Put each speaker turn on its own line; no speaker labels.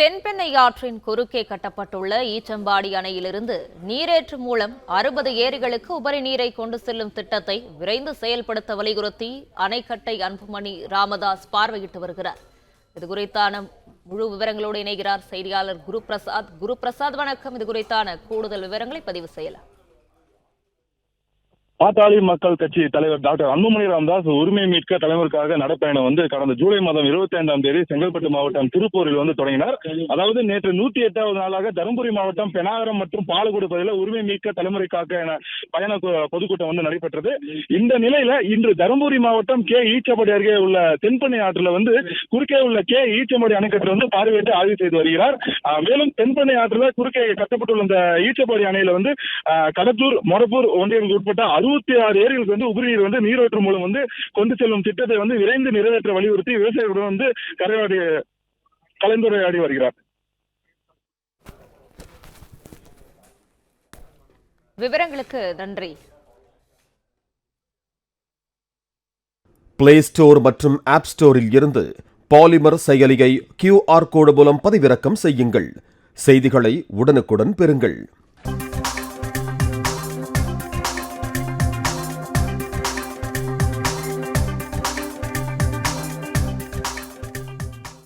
தென்பெண்ணை ஆற்றின் குறுக்கே கட்டப்பட்டுள்ள ஈச்சம்பாடி அணையிலிருந்து நீரேற்று மூலம் அறுபது ஏரிகளுக்கு உபரி நீரை கொண்டு செல்லும் திட்டத்தை விரைந்து செயல்படுத்த வலியுறுத்தி அணைக்கட்டை அன்புமணி ராமதாஸ் பார்வையிட்டு வருகிறார். இது குறித்தான முழு விவரங்களோடு இணைகிறார் செய்தியாளர் குரு பிரசாத் குரு பிரசாத் வணக்கம். இது குறித்தான கூடுதல் விவரங்களை பதிவு செய்யலாம்.
பாத்தாளி மக்கள் கட்சி தலைவர் டாக்டர் அன்புமணி ராமதாஸ் உரிமை மீட்க தலைவருக்காக நடைப்பயணம் வந்து கடந்த ஜூலை மாதம் இருபத்தி ஐந்தாம் தேதி செங்கல்பட்டு மாவட்டம் திருப்பூரில் வந்து தொடங்கினார். அதாவது நேற்று நூத்தி எட்டாவது நாளாக தருமபுரி மாவட்டம் பெனாகரம் மற்றும் பாலக்கோடு பகுதியில் உரிமை மீட்க தலைமுறைக்காக என பயண பொதுக்கூட்டம் வந்து நடைபெற்றது. இந்த நிலையில இன்று தருமபுரி மாவட்டம் கே. ஈச்சப்படி அருகே உள்ள தென்பண்ணை ஆற்றில் வந்து குறுக்கே உள்ள கே. ஈச்சம்படி அணைக்கட்டு வந்து பார்வையிட்டு ஆய்வு செய்து வருகிறார். மேலும் தென்பண்ணை ஆற்றில் குறுக்கே கட்டப்பட்டுள்ள இந்த ஈச்சப்படி அணையில வந்து ஆஹ் கடத்தூர் மொரப்பூர் ஒன்றியங்களுக்கு உட்பட்ட அறுபத்தி ஆறு ஏரிகளுக்கு வந்து உபரிநீர் வந்து நீரேற்று மூலம் வந்து கொண்டு செல்லும் திட்டத்தை வந்து விரைந்து நிறைவேற்ற வலியுறுத்தி விவசாயிகளுடன் வந்து கரையாடி கலந்துரையாடி வருகிறார்.
விவரங்களுக்கு நன்றி.
பிளே ஸ்டோர் மற்றும் ஆப் ஸ்டோரில் இருந்து பாலிமர் செயலியை கியூஆர் கோடு மூலம் பதிவிறக்கம் செய்யுங்கள். செய்திகளை உடனுக்குடன் பெறுங்கள்.